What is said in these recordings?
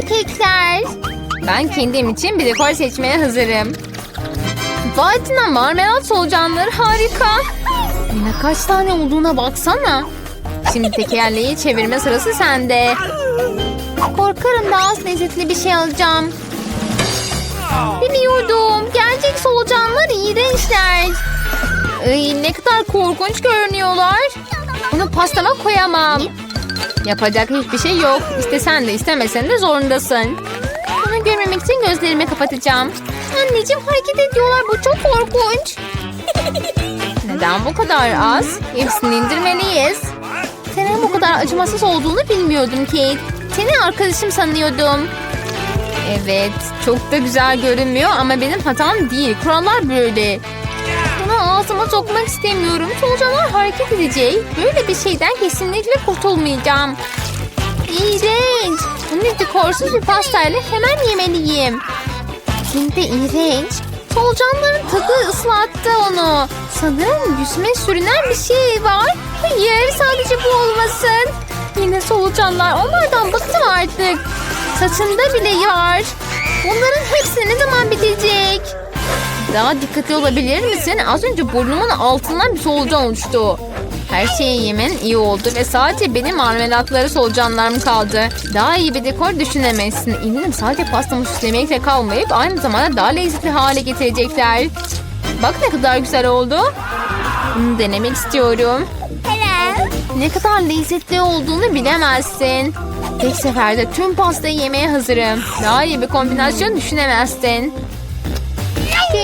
kekler. Ben kendim için bir dekor seçmeye hazırım. Vati'na marmelat solucanları harika. Yine kaç tane olduğuna baksana. Şimdi tekerleği çevirme sırası sende. Korkarım daha az lezzetli bir şey alacağım. Biliyordum. Gerçek solucanlar iğrençler. Ay, ne kadar korkunç görünüyorlar. Bunu pastama koyamam. Yapacak hiçbir şey yok. İstesen de istemesen de zorundasın. Bunu görmemek için gözlerimi kapatacağım. Anneciğim hareket ediyorlar. Bu çok korkunç. Neden bu kadar az? Hepsini indirmeliyiz. Senin bu kadar acımasız olduğunu bilmiyordum Kate. Seni arkadaşım sanıyordum. Evet, çok da güzel görünmüyor ama benim hatam değil. Kurallar böyle. Ağzıma sokmak istemiyorum. Solucanlar hareket edecek. Böyle bir şeyden kesinlikle kurtulmayacağım. İğrenç. Bunu dekorsuz bir pastayla hemen yemeliyim. De iğrenç. Solucanların tadı ıslattı onu. Sanırım yüzüme sürünen bir şey var. Hayır sadece bu olmasın. Yine solucanlar. Onlardan bıktım artık. Saçımda bile var. Bunların hepsi ne zaman bitecek? Daha dikkatli olabilir misin? Az önce burnumun altından bir solucan uçtu. Her şeyi yemen iyi oldu ve sadece benim marmelatları solucanlarım kaldı. Daha iyi bir dekor düşünemezsin. Eminim sadece pastamı süslemekle kalmayıp aynı zamanda daha lezzetli hale getirecekler. Bak ne kadar güzel oldu. Bunu denemek istiyorum. Ne kadar lezzetli olduğunu bilemezsin. Tek seferde tüm pastayı yemeye hazırım. Daha iyi bir kombinasyon düşünemezsin.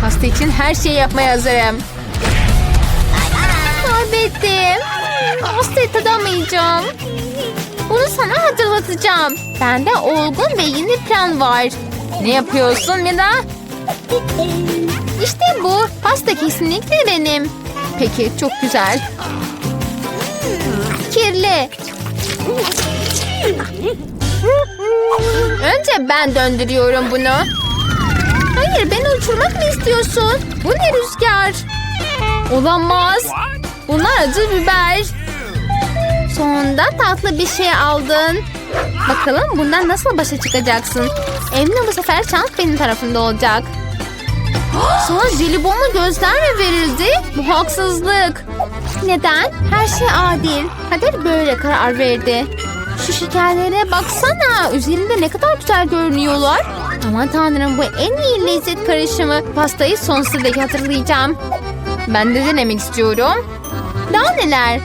Pasta için her şeyi yapmaya hazırım. Kaybettim. Pastayı tadamayacağım. Bunu sana hatırlatacağım. Bende olgun ve yeni plan var. Ne yapıyorsun Mila? İşte bu. Pasta kesinlikle benim. Peki çok güzel. Kirli. Önce ben döndürüyorum bunu. Hayır beni uçurmak mı istiyorsun? Bu ne rüzgar? Olamaz. Bunlar acı biber. Sonunda tatlı bir şey aldın. Bakalım bundan nasıl başa çıkacaksın? Eminim bu sefer şans benim tarafımda olacak. Sana jelibonlu gözler mi verildi? Bu haksızlık. Neden? Her şey adil. Kader böyle karar verdi. Şu şekerlere baksana. Üzerinde ne kadar güzel görünüyorlar. Aman tanrım bu en iyi lezzet karışımı. Pastayı sonsuza dek hatırlayacağım. Ben de denemek istiyorum. Daha neler?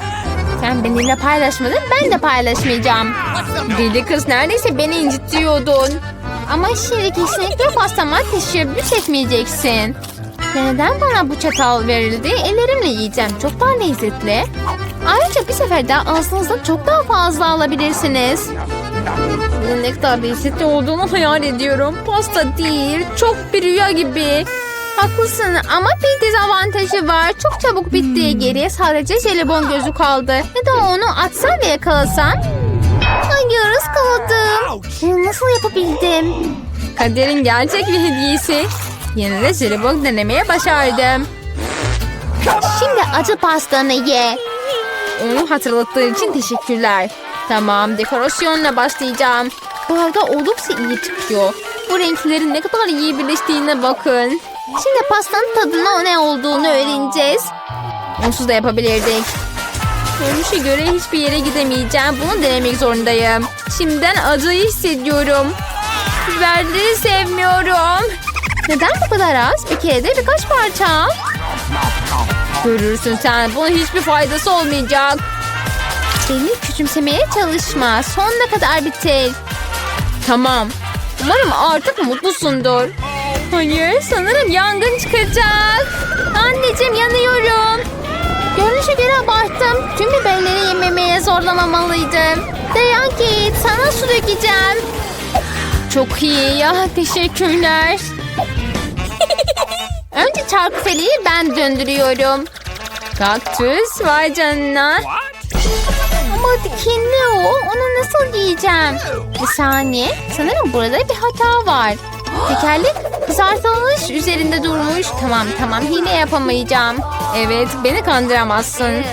Sen benimle paylaşmadın ben de paylaşmayacağım. Deli kız neredeyse beni incitiyordun. Ama şimdi kesinlikle pastama teşebbüs etmeyeceksin. Neden bana bu çatal verildi? Ellerimle yiyeceğim. Çok daha lezzetli. Ayrıca bir seferde ağzınızda çok daha fazla alabilirsiniz. Bunun ne kadar lezzetli olduğunu hayal ediyorum. Pasta değil, çok bir rüya gibi. Haklısın ama bir dezavantajı var. Çok çabuk bitti. Geriye sadece jelibon gözü kaldı. Ya da onu atsam ve yakalasam. Hayır ıskaladım. Bunu nasıl yapabildim? Kaderin gerçek bir hediyesi. Yine de jelibon denemeye başardım. Şimdi acı pastanı ye. Onu hatırlattığın için teşekkürler. Tamam dekorasyonla başlayacağım. Bu arada oldukça iyi çıkıyor. Bu renklerin ne kadar iyi birleştiğine bakın. Şimdi pastanın tadına ne olduğunu öğreneceğiz. Onsuz da yapabilirdik. Görünüşe göre hiçbir yere gidemeyeceğim. Bunu denemek zorundayım. Şimdiden acıyı hissediyorum. Biberleri sevmiyorum. Neden bu kadar az? Bir kere de birkaç parça. Görürsün sen. Bunun hiçbir faydası olmayacak. Beni küçümsemeye çalışma. Sonuna kadar bitir. Tamam. Umarım artık mutlusundur. Hayır sanırım yangın çıkacak. Anneciğim yanıyorum. Görünüşe göre abarttım. Tüm biberleri yememeye zorlamamalıydım. Dayan Kate sana su dökeceğim. çok iyi ya. Teşekkürler. Önce çarkıfeleyi ben döndürüyorum. Kaktüs vay canına. Ama dikenli o. Onu nasıl giyeceğim? Bir saniye. Sanırım burada bir hata var. Tekerlek kızartılmış üzerinde durmuş. Tamam tamam hile yapamayacağım. Evet beni kandıramazsın.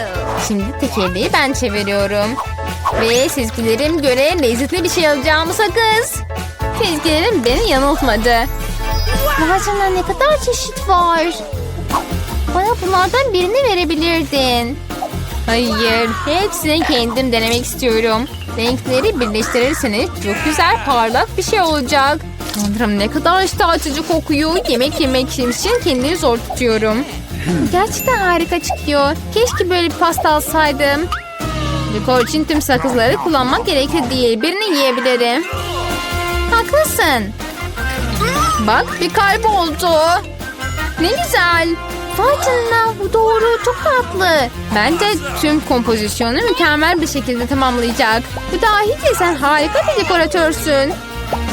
Şimdi tekerleği ben çeviriyorum. Ve sezgilerim göre lezzetli bir şey alacağımı sakız. Sezgilerim beni yanıltmadı. Ağacında ne kadar çeşit var. Bana bunlardan birini verebilirdin. Hayır, hepsini kendim denemek istiyorum. Renkleri birleştirirseniz çok güzel parlak bir şey olacak. Tanrım ne kadar iştah açıcı kokuyor. Yemek yemek için kendimi zor tutuyorum. Gerçekten harika çıkıyor. Keşke böyle bir pasta alsaydım. Dekor için tüm sakızları kullanmak gerekli değil. Birini yiyebilirim. Haklısın. Bak bir kalp oldu. Ne güzel. Vay bu doğru çok tatlı. Bence tüm kompozisyonu mükemmel bir şekilde tamamlayacak. Bu dahice sen harika bir dekoratörsün.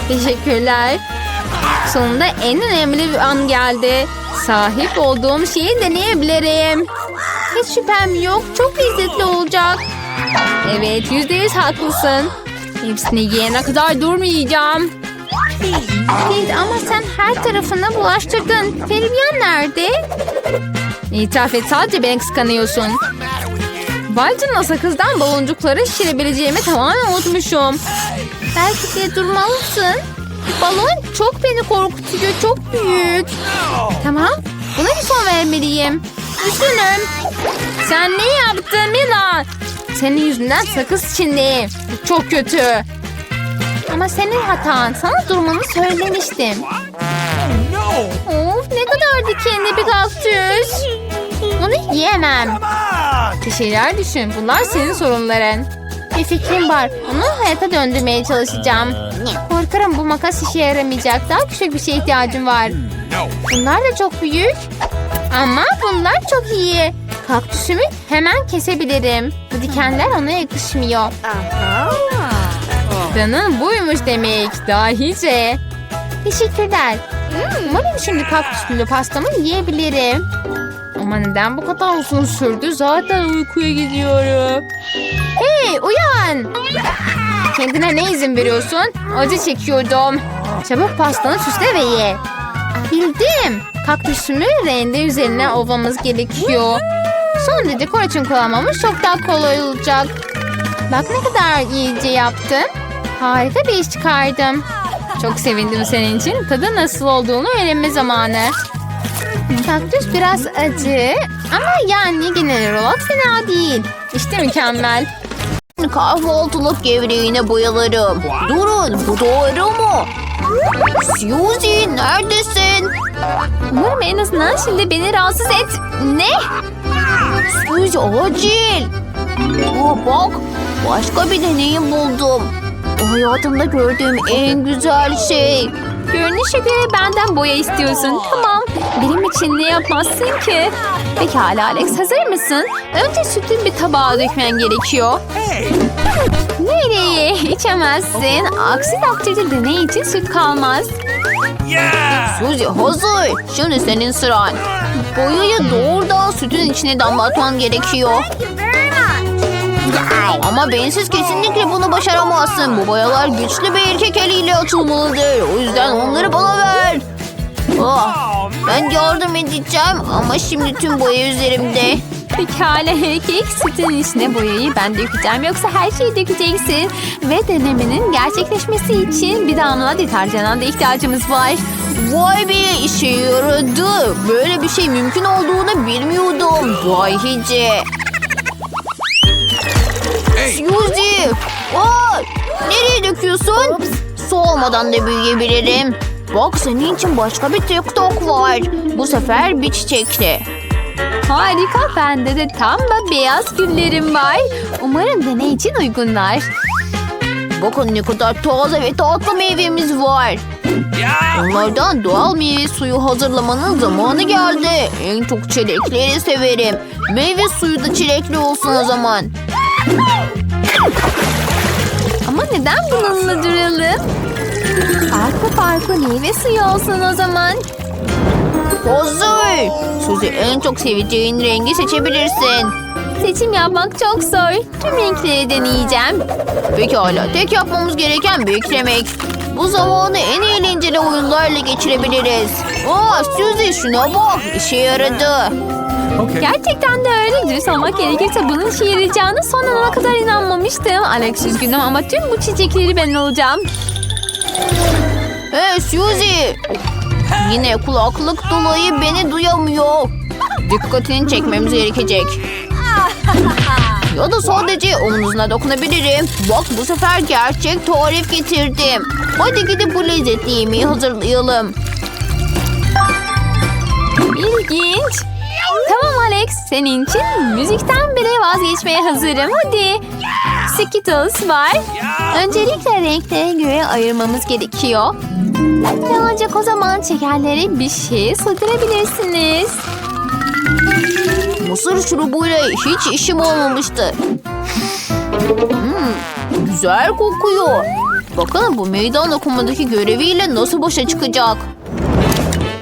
Teşekkürler. Sonunda en önemli bir an geldi. Sahip olduğum şeyi deneyebilirim. Hiç şüphem yok. Çok lezzetli olacak. Evet yüzde yüz haklısın. Hepsini yiyene kadar durmayacağım. Evet ama sen her tarafına bulaştırdın. Feribyan nerede? İtiraf et sadece beni kıskanıyorsun. Canına sakızdan baloncukları şişirebileceğimi tamamen unutmuşum. Belki de durmalısın. Balon çok beni korkutuyor. Çok büyük. Tamam. Buna bir son vermeliyim. Üzgünüm. Sen ne yaptın Mila? Senin yüzünden sakız. Bu çok kötü. Ama senin hatan. Sana durmanı söylemiştim. Of ne kadar dikenli bir kaktüs. Bunu yiyemem. Bir şeyler düşün. Bunlar senin sorunların. Bir fikrim var. Onu hayata döndürmeye çalışacağım. Korkarım bu makas işe yaramayacak. Daha küçük bir şeye ihtiyacım var. Bunlar da çok büyük. Ama bunlar çok iyi. Kaktüsümü hemen kesebilirim. Bu dikenler ona yakışmıyor. Planın buymuş demek. Dahice. Teşekkürler. Umarım şimdi kaktüslü pastamı yiyebilirim. Ama neden bu kadar uzun sürdü? Zaten uykuya gidiyorum. Hey uyan. Kendine ne izin veriyorsun? Acı çekiyordum. Çabuk pastanı süsle ve ye. Bildim. Kaktüsümü rende üzerine ovamız gerekiyor. Sonra dekor için kullanmamız çok daha kolay olacak. Bak ne kadar iyice yaptım. Harika bir iş çıkardım. Çok sevindim senin için. Tadı nasıl olduğunu öğrenme zamanı. Kaktüs biraz acı ama yani genel olarak fena değil. İşte mükemmel. Kahvaltılık gevreğine bayılırım. Durun bu doğru mu? Suzy neredesin? Umarım en azından şimdi beni rahatsız et. Ne? Suzy acil. Aa, bak başka bir deneyim buldum. O hayatımda gördüğüm en güzel şey. Görünüşe göre benden boya istiyorsun. Tamam. Benim için ne yapmazsın ki? Pekala Alex hazır mısın? Önce sütün bir tabağa dökmen gerekiyor. Nereye? İçemezsin. Aksi takdirde deney için süt kalmaz. Suzy hazır. Şimdi senin sıran. Boyayı doğrudan sütün içine damlatman gerekiyor. Ama bensiz kesinlikle bunu başaramazsın. Bu boyalar güçlü bir erkek eliyle atılmalıdır. O yüzden onları bana ver. Ah, ben yardım edeceğim ama şimdi tüm boya üzerimde. Pekala erkek sütün içine boyayı ben dökeceğim yoksa her şeyi dökeceksin. Ve denemenin gerçekleşmesi için bir damla deterjana da ihtiyacımız var. Vay be işe yaradı. Böyle bir şey mümkün olduğunu bilmiyordum. Vay hice. Suzy! Aa, nereye döküyorsun? Su olmadan da büyüyebilirim. Bak senin için başka bir TikTok var. Bu sefer bir çiçekli. Harika bende de tam da beyaz güllerim var. Umarım deney için uygunlar. Bakın ne kadar taze ve tatlı meyvemiz var. Onlardan doğal meyve suyu hazırlamanın zamanı geldi. En çok çilekleri severim. Meyve suyu da çilekli olsun o zaman. Ama neden bununla duralım? Farklı farklı meyve suyu olsun o zaman. Hazır. Suzy en çok seveceğin rengi seçebilirsin. Seçim yapmak çok zor. Tüm renkleri deneyeceğim. Pekala tek yapmamız gereken beklemek. Bu zamanı en eğlenceli oyunlarla geçirebiliriz. Aa Suzy şuna bak işe yaradı. Gerçekten de öyle. Dürüst olmak gerekirse bunun işe yarayacağını son ana kadar inanmamıştım. Alex üzgünüm ama tüm bu çiçekleri ben olacağım. Hey Suzy. Yine kulaklık dolayı beni duyamıyor. Dikkatini çekmemiz gerekecek. Ya da sadece omuzuna dokunabilirim. Bak bu sefer gerçek tarif getirdim. Hadi gidip bu lezzetli yemeği hazırlayalım. İlginç. Alex, senin için müzikten bile vazgeçmeye hazırım. Hadi. Skittles var. Öncelikle renklere göre ayırmamız gerekiyor. Ve ancak o zaman şekerleri bir şeye sığdırabilirsiniz. Mısır şurubuyla hiç işim olmamıştı. Hmm, güzel kokuyor. Bakalım bu meydan okumadaki göreviyle nasıl başa çıkacak.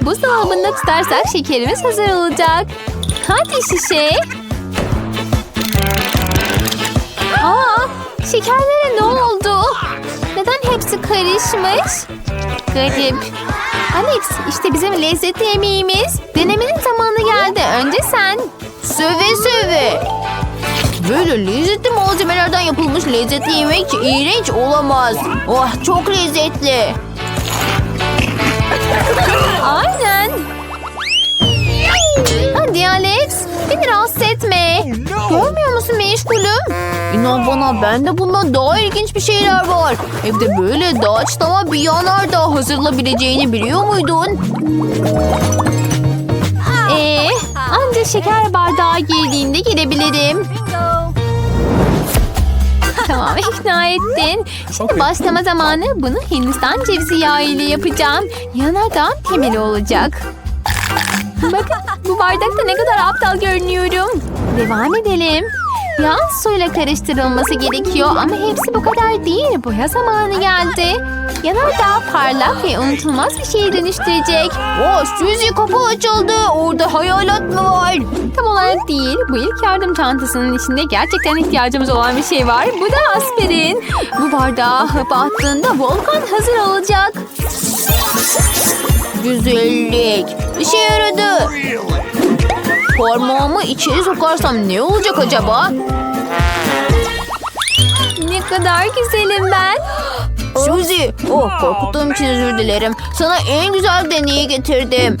Buzdolabında tutarsak şekerimiz hazır olacak. Hadi şişe. Aa, şekerlere ne oldu? Neden hepsi karışmış? Garip. Alex, işte bizim lezzetli yemeğimiz. Denemenin zamanı geldi. Önce sen. Söve söve. Böyle lezzetli malzemelerden yapılmış lezzetli yemek iğrenç olamaz. Oh çok lezzetli. Aynen. Alex, beni rahatsız etme. Görmüyor musun meşgulüm? İnan bana bende bundan daha ilginç bir şeyler var. Evde böyle doğaçlama bir yanardağ hazırlayabileceğini biliyor muydun? Ee, ancak şeker bardağı girdiğinde girebilirim. Tamam ikna ettin. Şimdi başlama zamanı bunu Hindistan cevizi yağı ile yapacağım. Yanardağın temeli olacak. Bakın bardakta ne kadar aptal görünüyorum. Devam edelim. Yağ suyla karıştırılması gerekiyor ama hepsi bu kadar değil. Boya zamanı geldi. Yanardağ parlak ve unutulmaz bir şeye dönüştürecek. Oh Suzy kapı açıldı. Orada hayalet mi var? Tam olarak değil. Bu ilk yardım çantasının içinde gerçekten ihtiyacımız olan bir şey var. Bu da aspirin. Bu bardağa hap attığında volkan hazır olacak. Güzellik. İşe yaradı. Parmağımı içeri sokarsam ne olacak acaba? Ne kadar güzelim ben. Suzy, oh korkuttuğum için özür dilerim. Sana en güzel deneyi getirdim.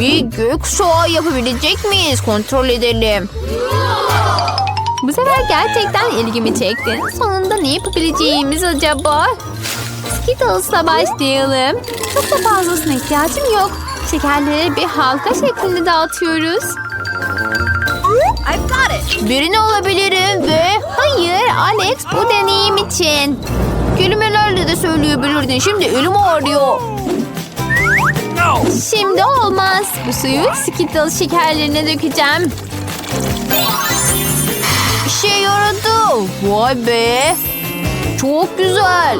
Bir gök şoğı yapabilecek miyiz? Kontrol edelim. Bu sefer gerçekten ilgimi çektin. Sonunda ne yapabileceğimiz acaba? Skittles'la başlayalım. Çok da fazlasına ihtiyacım yok. Şekerleri bir halka şeklinde dağıtıyoruz. Birini alabilirim ve... Hayır Alex bu deneyim için. Kelimelerle de söyleyebilirdin. Şimdi elim ağrıyor. Şimdi olmaz. Bu suyu Skittles şekerlerine dökeceğim. İşe yaradı. Vay be. Çok güzel.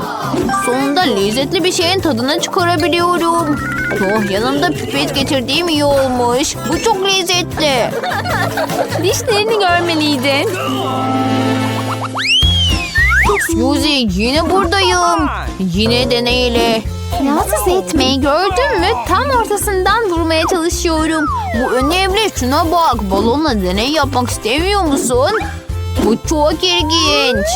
Sonunda lezzetli bir şeyin tadını çıkarabiliyorum. Oh yanımda pipet getirdiğim iyi olmuş. Bu çok lezzetli. Dişlerini görmeliydin. Suzy yine buradayım. Yine deneyle. Rahatsız etmeyi gördün mü? Tam ortasından vurmaya çalışıyorum. Bu önemli. Şuna bak. Balonla deney yapmak istemiyor musun? Bu çok ilginç.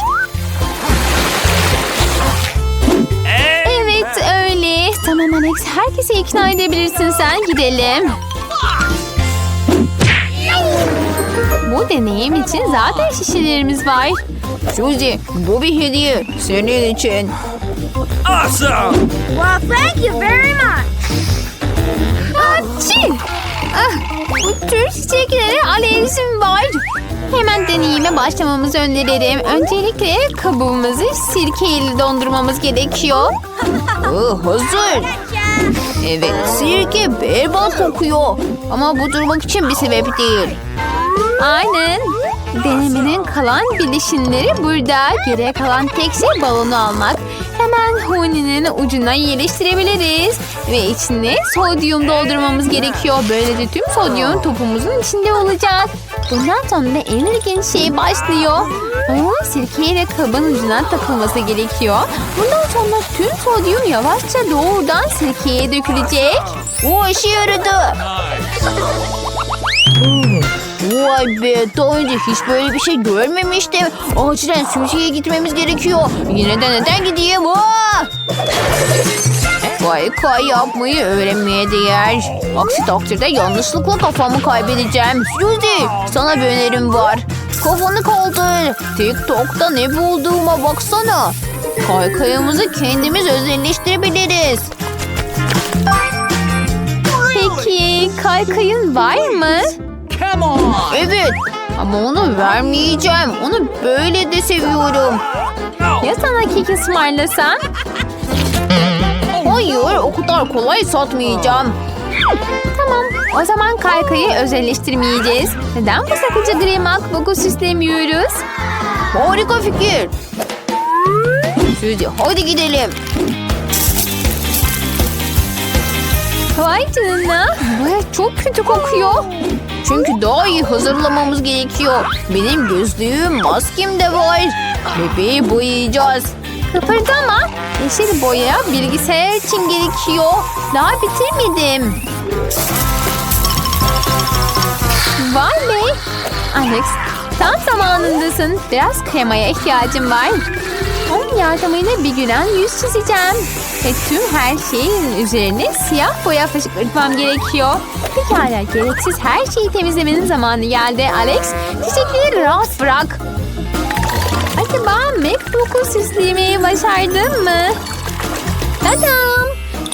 Öyle. Tamam Alex herkesi ikna edebilirsin sen gidelim. Bu deneyim için zaten şişelerimiz var. Suzy bu bir hediye. Senin için. Awesome! Well, thank you very much. Açı! Ah, bu tür çiçeklere alerjim var. Hemen deneyime başlamamızı öneririm. Öncelikle kabuğumuzu sirkeyle dondurmamız gerekiyor. Oh, hazır. Evet sirke berbat kokuyor. Ama bu durmak için bir sebep değil. Aynen. Denemenin kalan bileşenleri burada. Geriye kalan tek şey balonu almak. Hemen huninin ucuna yerleştirebiliriz. Ve içine sodyum doldurmamız gerekiyor. Böylece tüm sodyum topumuzun içinde olacak. Bundan sonra en ilginç şey başlıyor. Onun sirkeyle kabın ucuna takılması gerekiyor. Bundan sonra tüm sodyum yavaşça doğrudan sirkeye dökülecek. O işe yaradı. Vay be daha önce hiç böyle bir şey görmemiştim. Acilen sümsüye gitmemiz gerekiyor. Yine de neden gideyim? Aa! Vay kay yapmayı öğrenmeye değer. Aksi takdirde yanlışlıkla kafamı kaybedeceğim. Suzy sana bir önerim var. Kafanı kaldır. TikTok'ta ne bulduğuma baksana. Kaykayımızı kendimiz özelleştirebiliriz. Peki kaykayın var mı? Evet ama onu vermeyeceğim. Onu böyle de seviyorum. Ya sana kek ısmarlasam? Hayır o kadar kolay satmayacağım. O zaman kaykayı özelleştirmeyeceğiz. Neden bu sakıcı gri makbuku süslemiyoruz? Harika fikir. Suzy hadi gidelim. Vay canına. Bu çok kötü kokuyor. Çünkü daha iyi hazırlamamız gerekiyor. Benim gözlüğüm, maskem de var. Bebeği boyayacağız. Kıpırdama. Yeşil boya bilgisayar için gerekiyor. Daha bitirmedim. Vay be. Alex tam zamanındasın. Biraz kremaya ihtiyacım var. Onun yardımıyla bir gülen yüz çizeceğim. Ve tüm her şeyin üzerine siyah boya fışkırtmam gerekiyor. Pekala gereksiz her şeyi temizlemenin zamanı geldi. Alex çiçekleri rahat bırak. Acaba MacBook'u süslemeyi başardın mı? Tadam!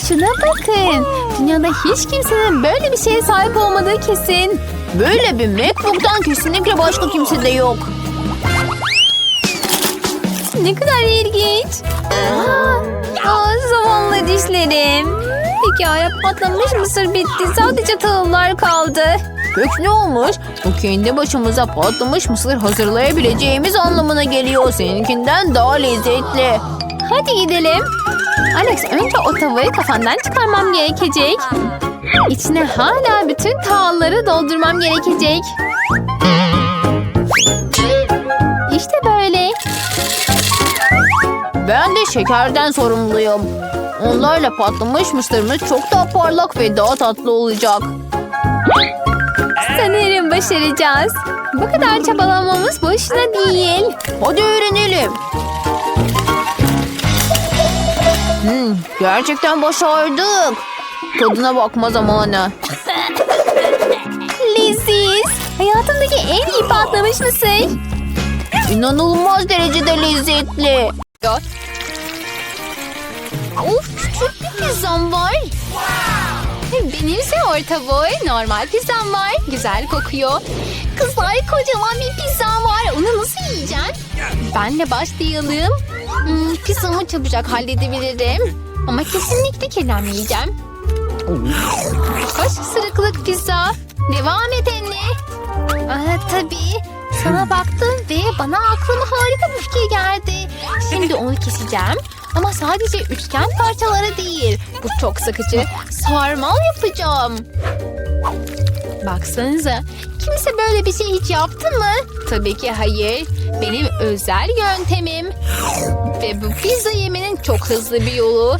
Şuna bakın. Dünyada hiç kimsenin böyle bir şeye sahip olmadığı kesin. Böyle bir MacBook'tan kesinlikle başka kimse de yok. Ne kadar ilginç. Aa, aa, zavallı dişlerim. Hikaye patlamış mısır bitti. Sadece tahıllar kaldı. Peki ne olmuş? Bu kendi başımıza patlamış mısır hazırlayabileceğimiz anlamına geliyor. Seninkinden daha lezzetli. Hadi gidelim. Alex önce o tavayı kafandan çıkarmam gerekecek. İçine hala bütün tahılları doldurmam gerekecek. İşte böyle. Ben de şekerden sorumluyum. Onlarla patlamış mısırımız çok daha parlak ve daha tatlı olacak. Sanırım başaracağız. Bu kadar çabalamamız boşuna değil. Hadi öğrenelim. Hmm, gerçekten başardık. Tadına bakma zamanı. Leziz. Hayatımdaki en iyi patlamış mısır. İnanılmaz derecede lezzetli. Of küçük bir pizzam var. Benimse orta boy normal pizzam var. Güzel kokuyor. Kızlar kocaman bir pizzam var. Onu nasıl yiyeceğim? Benle başlayalım. Hmm, pizzamı çabucak halledebilirim. Ama kesinlikle kirlenmeyeceğim. Hoş sırıklık pizza. Devam et anne. Aa, tabii. Sana baktım ve bana aklıma harika bir fikir geldi. Şimdi onu keseceğim. Ama sadece üçgen parçalara değil. Bu çok sıkıcı. Sarmal yapacağım. Baksanıza. Kimse böyle bir şey hiç yaptı mı? Tabii ki hayır. Benim özel yöntemim. Ve bu pizza yemenin çok hızlı bir yolu.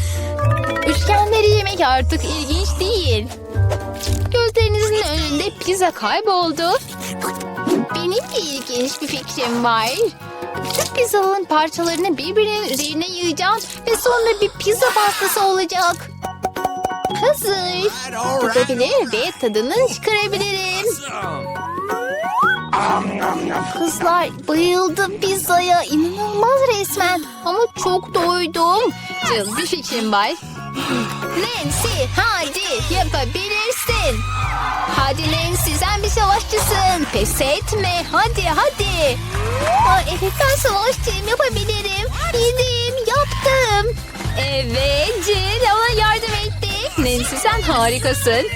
Üçgenleri yemek artık ilginç değil. Gözlerinizin önünde pizza kayboldu. Benim de ilginç bir fikrim var. Tüm pizzaların parçalarını birbirinin üzerine yığacağım ve sonra bir pizza pastası olacak. Hazır. Tutabilir ve tadını çıkarabilirim. Kızlar bayıldım pizzaya. İnanılmaz resmen. Ama çok doydum. Bir fikrim var. Nancy hadi yapabilirsin. Hadi Nancy sen bir savaşçısın. Pes etme hadi hadi. Aa, evet ben savaşçıyım yapabilirim. Yedim yaptım. Evet Jill ona yardım etti. Nancy sen harikasın.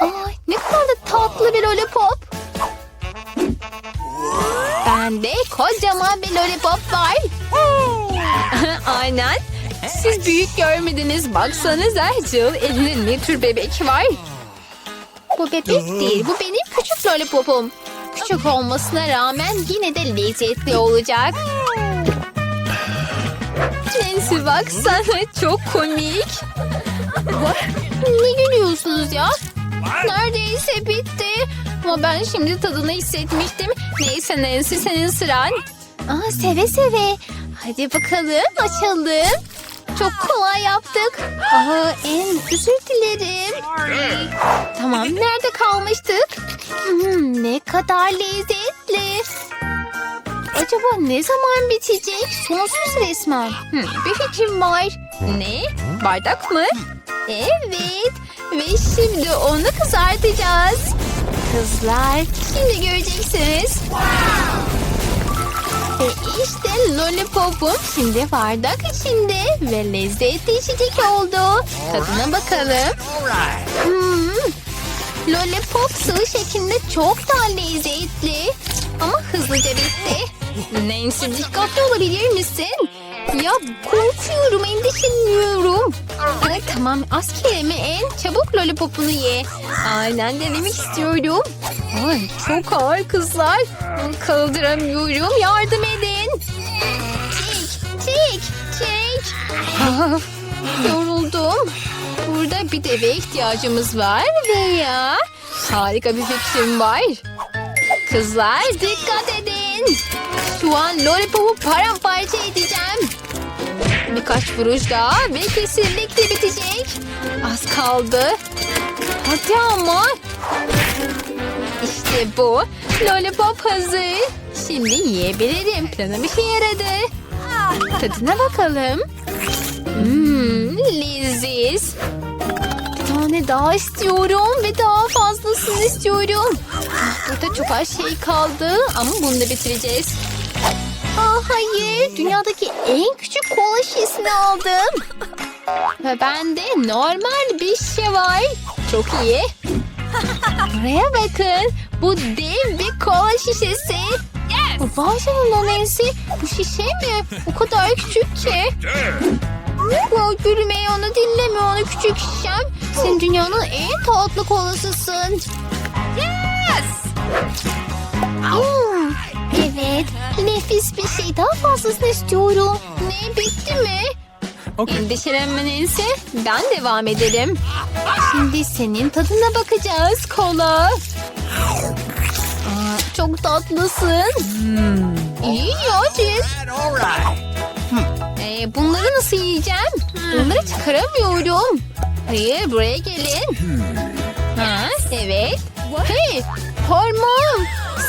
Ay ne kadar da tatlı bir lollipop. Bende kocaman bir lollipop var. Aynen. Siz büyük görmediniz. Baksanıza Jill elinde ne tür bebek var. Bu bebek değil. Bu benim küçük lollipopum. Küçük olmasına rağmen yine de lezzetli olacak. Nancy baksana çok komik. Ne gülüyorsunuz ya? Neredeyse bitti. Ama ben şimdi tadını hissetmiştim. Neyse Nancy senin sıran. Aa, seve seve. Hadi bakalım açalım. Çok kolay yaptık. Aa, en özür dilerim. Tamam nerede kalmıştık? Hmm, ne kadar lezzetli. Acaba ne zaman bitecek? Sonsuz resmen. Hmm, bir fikrim var. Ne? Bardak mı? Evet. Ve şimdi onu kızartacağız. Kızlar şimdi göreceksiniz. Ve işte lollipopum şimdi bardak içinde ve lezzetli içecek oldu. Tadına bakalım. Hmm. Lollipop sıvı şeklinde çok daha lezzetli. Ama hızlıca bitti. Nancy dikkatli olabilir misin? Ya korkuyorum, endişeleniyorum. Ay, tamam az kelime en çabuk lollipopunu ye. Aynen denemek istiyorum. Ay çok ağır kızlar. Kaldıramıyorum yardım edin. Çek, çek, çek. Yoruldum. Burada bir deve ihtiyacımız var veya harika bir fikrim var. Kızlar dikkat edin. Şu an lollipopu paramparça edeceğim. Birkaç vuruş daha ve kesinlikle bitecek. Az kaldı. Hadi ama. İşte bu. Lollipop hazır. Şimdi yiyebilirim. Planım işe yaradı. Tadına bakalım. Hmm, leziz. Bir tane daha istiyorum ve daha fazlasını istiyorum. Burada çok az şey kaldı ama bunu da bitireceğiz. Hayır, dünyadaki en küçük kola şişesini aldım. Ve bende normal bir şey var. Çok iyi. Buraya bakın. Bu dev bir kola şişesi. Yes. Vay canına Nancy. Bu şişe mi? O kadar küçük ki. Wow, gülmeyi onu dinleme onu küçük şişem. Sen dünyanın en tatlı kolasısın. Yes! Hmm, evet, nefis bir şey. Daha fazlasını istiyorum. Ne, bitti mi? Endişelenme Nancy. Ben devam edelim. Şimdi senin tadına bakacağız kola. Aa, çok tatlısın. İyi ya. Ee, bunları nasıl yiyeceğim? Bunları çıkaramıyorum. Hayır buraya gelin. Ha, evet. Hey parmağım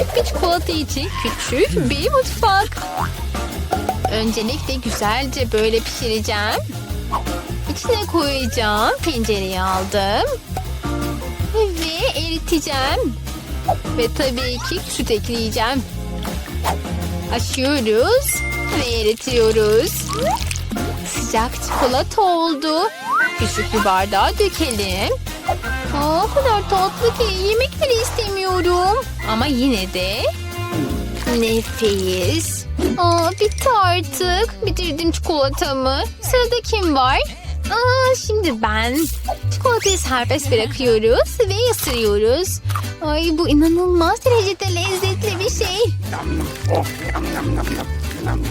Küçük bir çikolata için küçük bir mutfak. Öncelikle güzelce böyle pişireceğim. İçine koyacağım. Tencereyi aldım. Ve eriteceğim. Ve tabii ki süt ekleyeceğim. Açıyoruz ve eritiyoruz. Sıcak çikolata oldu. Küçük bir bardağa dökelim. Aa, o kadar tatlı ki yemek bile istemiyorum. Ama yine de nefis. Aa, bitti artık. Bitirdim çikolatamı. Sırada kim var? Aa, şimdi ben. Çikolatayı serbest bırakıyoruz ve ısırıyoruz. Ay bu inanılmaz derecede lezzetli bir şey.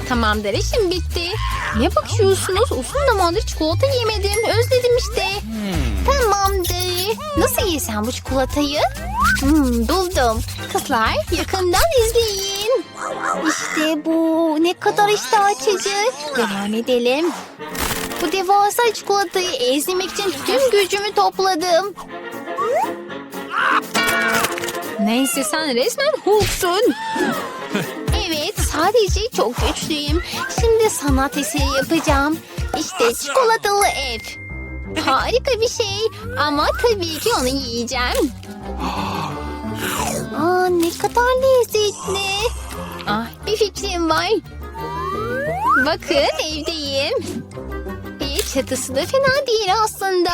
Tamamdır işim bitti. Ne bakıyorsunuz? Uzun zamandır çikolata yemedim. Özledim işte. Tamamdır. Nasıl yesem bu çikolatayı? Hmm, buldum. Kızlar yakından izleyin. İşte bu. Ne kadar iştah açıcı. Devam edelim. Bu devasa çikolatayı ezmek için tüm gücümü topladım. Neyse sen resmen Hulk'sun. Evet sadece çok güçlüyüm. Şimdi sanat eseri yapacağım. İşte çikolatalı ev. Harika bir şey ama tabii ki onu yiyeceğim. Aa, ne kadar lezzetli. Ah, bir fikrim var. Bakın evdeyim. İyi çatısı da fena değil aslında.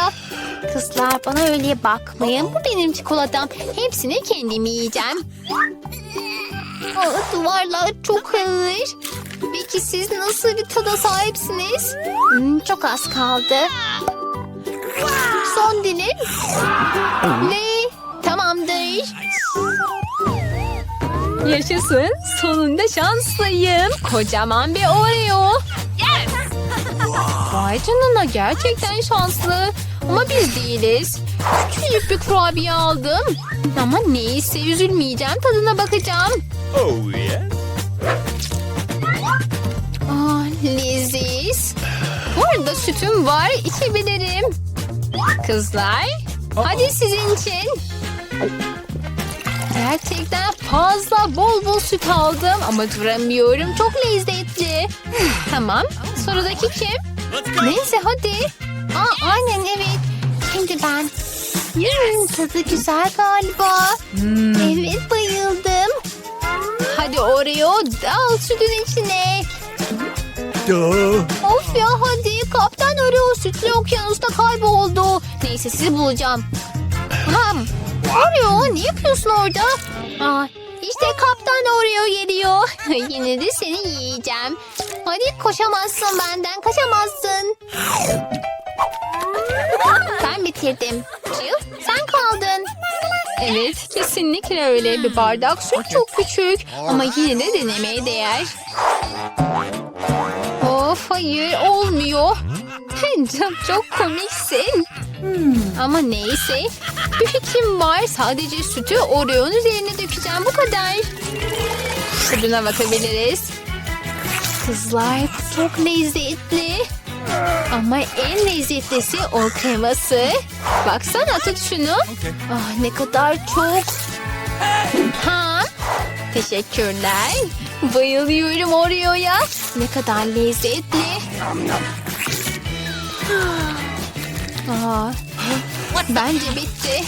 Kızlar bana öyle bakmayın. Bu benim çikolatam. Hepsini kendim yiyeceğim. Aa, duvarlar çok ağır. Peki siz nasıl bir tada sahipsiniz? Hmm, çok az kaldı. Son dilim. Ve tamamdır. Yaşasın. Sonunda şanslıyım. Kocaman bir Oreo. Vay canına gerçekten şanslı. Ama biz değiliz. Küçücük bir kurabiye aldım. Ama neyse üzülmeyeceğim tadına bakacağım. Oh, yeah? Ah leziz. Burada sütüm var içebilirim. Kızlar hadi sizin için. Gerçekten fazla bol bol süt aldım ama duramıyorum. Çok lezzetli. tamam sıradaki kim? Neyse hadi. Aa, aynen evet. Şimdi ben. Hmm, tadı güzel galiba. Evet bayıldım. Hadi Oreo dal sütün içine. Of ya hadi kaptan Oreo sütlü okyanusta kayboldu. Neyse sizi bulacağım. Ham. Oreo ne yapıyorsun orada? Aa, işte kaptan Oreo geliyor. Yine de seni yiyeceğim. Hadi koşamazsın benden kaçamazsın. Ben bitirdim. Jill sen kaldın. Evet kesinlikle öyle bir bardak süt çok küçük ama yine de denemeye değer. Of hayır olmuyor. çok, çok komiksin. Ama neyse. Bir fikrim var. Sadece sütü Oreo'nun üzerine dökeceğim. Bu kadar. Tadına bakabiliriz. Kızlar bu çok lezzetli. Ama en lezzetlisi o kreması. Baksana tut şunu. Ah ne kadar çok. Ha? Teşekkürler. Bayılıyorum Oreo'ya. Ne kadar lezzetli. Aa, bence bitti.